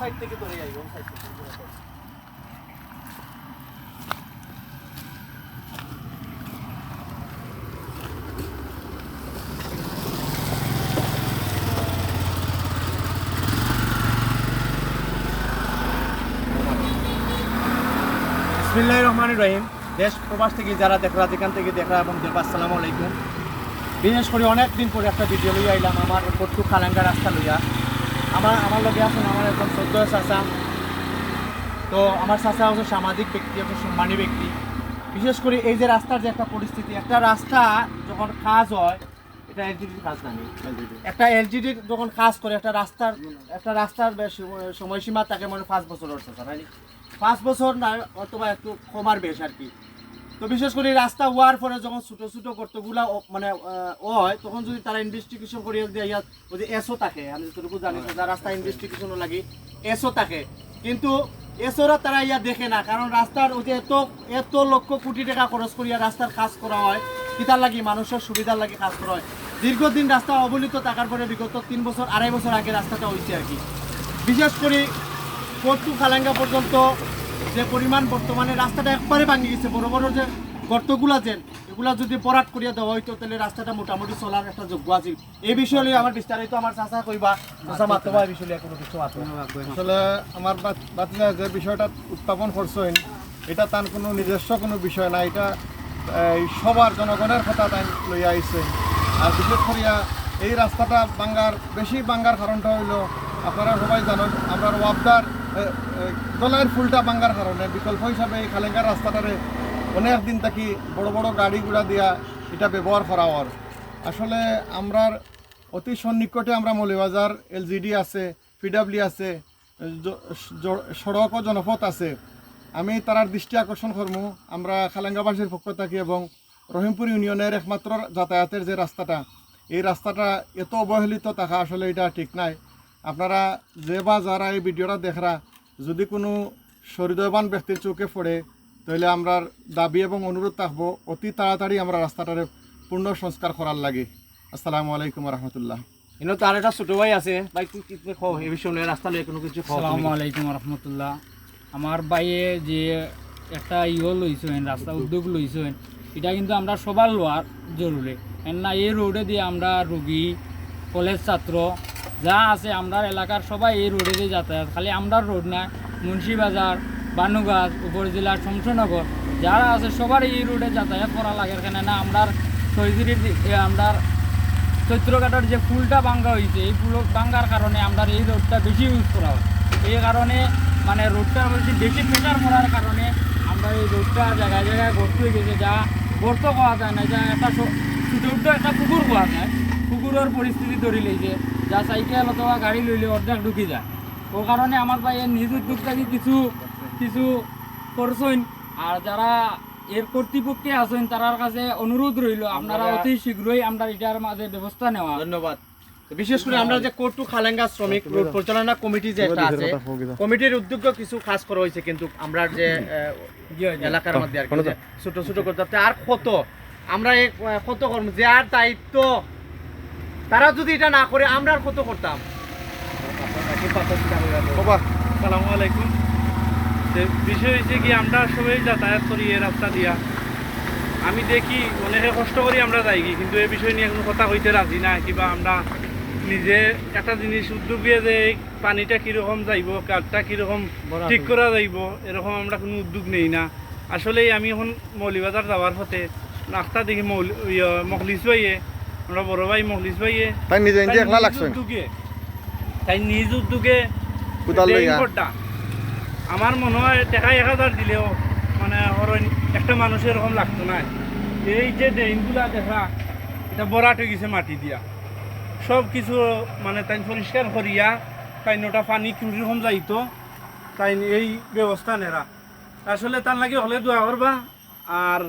Side side বিসমিল্লাহির রহমানির রহিম। দেশ, প্রবাস থেকে যারা দেখরা, যেখান থেকে দেখরা, এবং দেখবা আসসালামু আলাইকুম। বিশেষ করে অনেক দিন পরে একটা ভিডিও লইয়া আইলাম, আমার পট্টু খালাঙ্গা রাস্তা লইয়া। আমার আমার লগে আছেন আমার একজন সদ্য চাচা। তো আমার চাচা হচ্ছে সামাজিক ব্যক্তি, একজন সম্মানী ব্যক্তি। বিশেষ করে এই যে রাস্তার যে একটা পরিস্থিতি, একটা রাস্তা যখন কাজ হয়, এটা এলজিডির কাজ নামি একটা এলজিডির যখন কাজ করে, একটা রাস্তার একটা রাস্তার সময়সীমা থাকে মানে পাঁচ বছর স্যার পাঁচ বছর না, অথবা একটু কমার বেশ আর কি। তো বিশেষ করে রাস্তা হওয়ার পরে যখন ছোটো ছোটো গর্তগুলা মানে হয়, তখন যদি তারা ইনভেস্টিগেশন দিয়ে, ইয়াত ওই যে এসও থাকে, আমি যতটুকু জানি রাস্তা ইনভেস্টিগেশনও লাগে এসও থাকে। কিন্তু এসোরা তারা ইয়া দেখে না, কারণ রাস্তার ওই যে এত এত লক্ষ কোটি টাকা খরচ করিয়া রাস্তার কাজ করা হয় কিতার লাগি, মানুষের সুবিধার লাগে কাজ করা হয়। দীর্ঘদিন রাস্তা অবলিত থাকার পরে বিগত তিন বছর, আড়াই বছর আগে রাস্তাটা হয়েছে আর কি। বিশেষ করে পট্টু খালাঙ্গা পর্যন্ত যে পরিমাণ বর্তমানে রাস্তাটা একবারে ভাঙি গেছে বড় বড় যে গর্তগুলা যে এগুলা যদি পরাট করিয়া দেওয়া হইতো তাহলে রাস্তাটা মোটামুটি চলার একটা যোগ্য আছে এই বিষয় নিয়ে আমার বিস্তারিত আমার চাষা কইবা চাষা মাত্র এই বিষয় কোনো কিছু আসলে আমার বাত- বাতিজা যে বিষয়টা উত্থাপন করছেন এটা তার কোনো নিজস্ব কোনো বিষয় না এটা এই, সবার জনগণের কথা তাই লইয়া আইছে আর বিশেষ করিয়া এই রাস্তাটা বাঙ্গার বেশি বাঙ্গার কারণটা হইল আপনারা সবাই জানেন আমরা ওয়াবদার দলের ফুলটা বাঙ্গার কারণে বিকল্প হিসাবে এই খালেঙ্গার রাস্তাটারে অনেক দিন থাকি বড় বড় গাড়ি গুড়া দিয়া এটা ব্যবহার করা হওয়ার। আসলে আমরার অতি সন্নিকটে আমরা মৌলিবাজার এলজিডি আছে, পিডাব্লিউ আছে সড়ক ও জনপথ আছে। আমি তারার দৃষ্টি আকর্ষণ করব আমরা খালাঙ্গাবাসীর পক্ষ থাকি এবং রহিমপুর ইউনিয়নের একমাত্র যাতায়াতের যে রাস্তাটা, এই রাস্তাটা এত অবহেলিত থাকা আসলে এটা ঠিক নাই। আপনারা যে বা যারা এই ভিডিওটা দেখরা যদি কোনো সহৃদয়বান ব্যক্তির চোখে পড়ে তাহলে আমরা দাবি এবং অনুরোধ থাকব অতি তাড়াতাড়ি আমরা রাস্তাটারে পূর্ণ সংস্কার করার লাগে। আসসালামু আলাইকুম রহমতুল্লাহ ইনো তার একটা ছোট ভাই আছে ভাই এই রাস্তা কোনো কিছু খাও আসসালামু আলাইকুম রহমতুল্লাহ আমার বাইয়ে যে একটা ইয়ে লইছেন রাস্তা উদ্যোগ লইছেন এটা কিন্তু আমরা সবার লোয়ার জরুরি। না এই রোডে দিয়ে আমরা রুগী কলেজ ছাত্র যা আছে আমরা এলাকার সবাই এই রোডে দিয়ে যাতায়াত। খালি আমরা রোড না মুন্সিবাজার বানুগাছ উপজেলার শমশনগর যারা আছে সবার এই রোডে যাতায়াত করা লাগে। এখানে না আমরা শহীদের আমরা চৈত্রঘাটের যে ফুলটা ভাঙ্গা হয়েছে এই ফুল ভাঙ্গার কারণে আমরা এই রোডটা বেশি ইউজ করা হয়। এই কারণে মানে রোডটা বেশি বেশি প্রেশার পড়ার কারণে আমরা এই রোডটা জায়গায় জায়গায় গর্ত হয়ে গেছে। যা গর্ত পাওয়া যায় না, যা একটা ছোট একটা পুকুর পাওয়া যায়। পুকুরের পরিস্থিতি ধরে লইছে। যা সাইকেল অথবা গাড়ি লইলে অর্ধেক ঢুকি যায়। ও কারণে আমার ভাই এর নিজ উদ্যোগ থেকে কিছু কিছু করছেন আর যারা এর কর্তৃপক্ষে আছেন তার কাছে অনুরোধ রইল আপনারা অতি শীঘ্রই আমরা এটার মাঝে ব্যবস্থা নেওয়া। ধন্যবাদ। বিশেষ করে আমরা যে কোর্টু খালেঙ্গা শ্রমিক রোড পরিচালনা কমিটি যে একটা আছে কমিটির উদ্যোগে কিছু কাজ করা হয়েছে কিন্তু আমরা যে এলাকার মধ্যে আর কি ছোট ছোট করতে আর কত আমরা এই, কত করব যে আর দায়িত্ব তারা যদি এটা না করে আমরা আর কত করতাম? সালামু আলাইকুম। বিষয় হয়েছে কি আমরা সবাই যাতায়াত করি এই রাস্তা দিয়া। আমি দেখি অনেকে কষ্ট করি আমরা যাই কি, কিন্তু এই বিষয় নিয়ে কোনো কথা হইতে রাজি না কিবা আমরা নিজে একটা জিনিস উদ্যোগ দিয়ে যে এই পানিটা কীরকম যাইব কাঠটা কীরকম ঠিক করা যাইব এরকম আমরা কোনো উদ্যোগ নেই না। আসলে আমি এখন মৌলিবাজার যাওয়ার পথে রাস্তা দেখি মৌল ইয়ে, মখলিস ভাইয়ে আমরা বড় ভাই মখলিস ভাইয়ে। তাই নিজে নিজে একলা লাগছেন তাই নিজ উদ্যোগে কোদাল। আমার মনে হয় টাকা এক হাজার দিলেও মানে একটা মানুষের এরকম লাগতো না এই যে ড্রেনগুলা দেখা এটা বরাট হয়ে গেছে মাটি দিয়া। সব কিছু মানে তাই পরিষ্কার করিয়া তাই নটা পানি কীরকম যাইতো তাই এই ব্যবস্থা নেরা আসলে তার লাগে হলে দোয়া করবা আর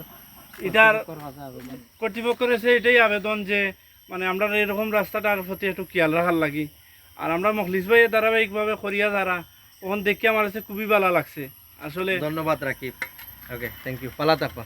এটার কর্তৃপক্ষের এসে এটাই আবেদন যে মানে আমরা এরকম রাস্তাটার প্রতি একটু খেয়াল রাখার লাগি। আর আমরা মখলিস ভাই ধারাবাহিকভাবে করিয়া যারা ওখান দেখে আমার কাছে খুবই ভালো লাগছে। আসলে ধন্যবাদ রাখি ওকে থ্যাংক ইউ পালা থাকবা